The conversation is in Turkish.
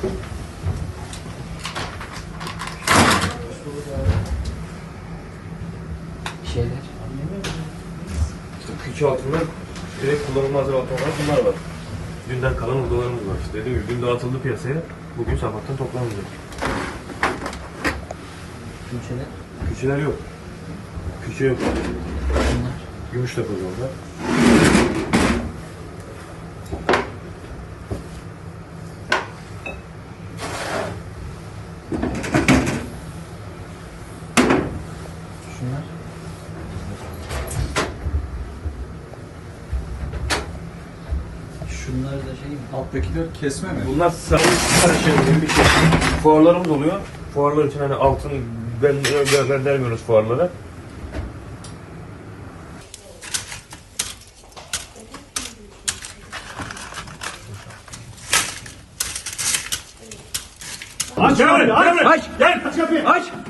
Şeyler. İşte külçe altında direkt kullanılmaz raporlar bunlar var. Dünden kalan odalarımız var. İşte dediğim gibi dün dağıtıldı piyasaya. Bugün sabahtan toplanacak. Külçeler? Külçeler yok. Külçe yok. Bunlar. Gümüş depoda orada. şunlar? Şunlar da şey mi? Alttakiler kesme mi? Bunlar sarı şeylerin bir şey. Fuarlarım doluyor. Fuarlar için hani altın ben göndermiyoruz fuarlara. Aç kapıyı, aç, aç, aç, aç, aç, aç, aç, aç, aç, aç, aç, aç, aç, aç, aç